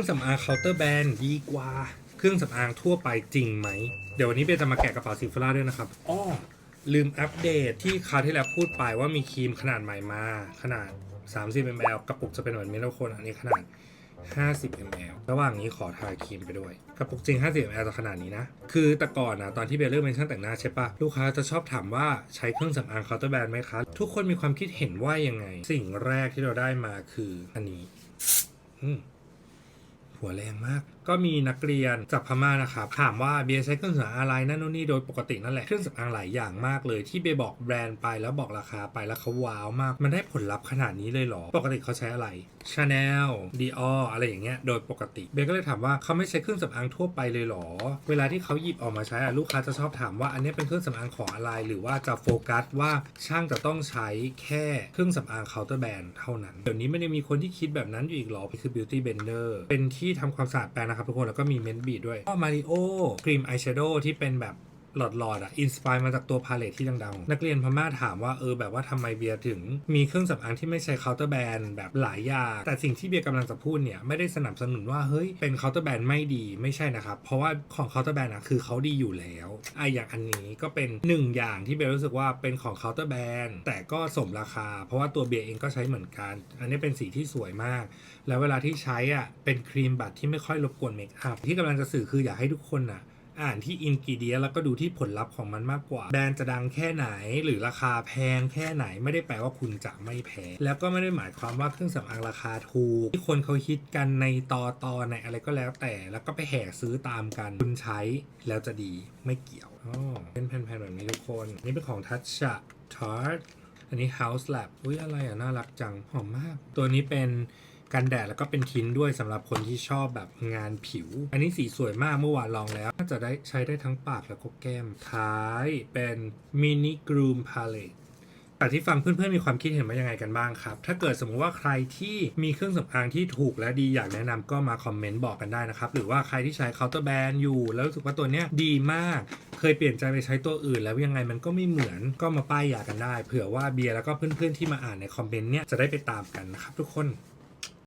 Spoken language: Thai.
รื่องสำอางเคาน์เตอร์แบรนด์ดีกว่า เครื่องสำอางทั่วไปจริงไหม เดี๋ยววันนี้เบนจะมาแกะกระเป๋าซิฟล่าด้วยนะครับอ้อลืมอัปเดตที่คราวที่แล้วพูดไปว่ามีครีมขนาดใหม่มา ขนาด 30 ml กระปุกจะเป็นเหมือนเมลโคนอันนี้ขนาด 50 ml ระหว่างนี้ขอทาครีมไปด้วย กระปุกจริง 50 ml จะขนาดนี้นะ คือแต่ก่อนนะตอนที่เบลเริ่มเป็นช่างแต่งหน้าใช่ปะลูกค้าจะชอบถามว่าใช้เครื่องสำอางเคาน์เตอร์แบรนด์ไหมคะ ทุกคนมีความคิดเห็นว่ายังไง สิ่งแรกที่เราได้มาคืออันนี้ อืม หัวแรงมาก ก็มีนักเรียนจากพม่านะครับ ถามว่าเบียร์ใช้เครื่องสำอางอะไรนั่นนู่นนี่โดยปกตินั่นแหละ เครื่องสำอางหลายอย่างมากเลยที่เบียร์บอกแบรนด์ไปแล้วบอกราคาไปแล้วเขาว้าวมาก มันได้ผลลัพธ์ขนาดนี้เลยเหรอ ปกติเขาใช้อะไร Chanel Dior อะไรอย่างเงี้ยโดยปกติ เบียร์ก็เลยถามว่าเขาไม่ใช้เครื่องสำอางทั่วไปเลยเหรอ เวลาที่เขาหยิบออกมาใช้ลูกค้าจะชอบถามว่าอันนี้เป็นเครื่องสำอางของอะไรหรือว่าจะโฟกัสว่าช่างจะต้องใช้แค่เครื่องสำอางเคาน์เตอร์แบรนด์เท่านั้นเดี๋ยวนี้ไม่ได้มีคนที่คิดแบบนั้นอยู่อีกหรอคือ beauty blender เป็นที่ทำความสะอาดแปรงนะครับทุกคน แล้วก็มีเมนต์บีดด้วยก็มาริโอครีมอายแชโดว์ที่เป็นแบบ หลอดหลอดๆอะอินสปายมาจากตัวพาเลทที่ดังๆ นักเรียนพม่าถามว่าเออแบบว่าทำไมเบียร์ถึง มีเครื่องสำอางที่ไม่ใช่เคาน์เตอร์แบรนด์แบบหลายอย่างแต่สิ่งที่เบียร์กำลังจะพูดเนี่ยไม่ได้สนับสนุนว่าเฮ้ยเป็นเคาน์เตอร์แบรนด์ไม่ดีไม่ใช่นะครับ เพราะว่าของเคาน์เตอร์แบรนด์อะคือเขาดีอยู่แล้วไออย่างอันนี้ก็เป็นหนึ่งอย่างที่เบียร์รู้สึกว่าเป็นของเคาน์เตอร์แบรนด์แต่ก็สมราคา เพราะว่าตัวเบียร์เองก็ใช้เหมือนกัน อันนี้เป็นสีที่สวยมาก แล้วเวลาที่ใช้อะเป็นครีมบัตที่ไม่ค่อยรบกวนเมคอัพที่กำลังจะสื่อคืออยากให้ทุกคนอะ อ่านที่อินกิเดียแล้วก็ดูที่ผลลัพธ์ของมันมากกว่า แบรนด์จะดังแค่ไหน หรือราคาแพงแค่ไหนไม่ได้แปลว่าคุณจะไม่แพ้แล้วก็ไม่ได้หมายความว่าเครื่องสำอางราคาถูกที่คนเขาฮิตกันในตอตอในอะไรก็แล้วแต่แล้วก็ไปแห่ซื้อตามกันคุณใช้แล้วจะดีไม่เกี่ยวอ๋อเป็นแผ่นๆแบบนี้ทุกคน นี่เป็นของทัชชะทาร์ตอันนี้ House Lab อุ้ยอะไรอะ น่ารักจัง หอมมาก ตัวนี้เป็น กันแดดแล้วก็เป็นทินด้วยสำหรับคนที่ชอบแบบงานผิว อันนี้สีสวยมากเมื่อวานลองแล้วน่าจะได้ใช้ได้ทั้งปากแล้วก็แก้ม ท้ายเป็น Mini Groom Palette แต่ที่ฟังเพื่อนๆมีความคิดเห็นว่ายังไงกันบ้างครับ ถ้าเกิดสมมุติว่าใครที่มีเครื่องสำอางที่ถูกและดีอยากแนะนำก็มาคอมเมนต์บอกกันได้นะครับ หรือว่าใครที่ใช้เคาน์เตอร์แบรนด์อยู่ แล้วรู้สึกว่าตัวเนี้ยดีมาก เคยเปลี่ยนใจไปใช้ตัวอื่น แล้วยังไงมันก็ไม่เหมือนก็มาป้ายยากันได้ เผื่อว่าเบียร์แล้วก็เพื่อนๆที่มาอ่านในคอมเมนต์เนี่ยจะได้ไปตามกันนะครับทุกคน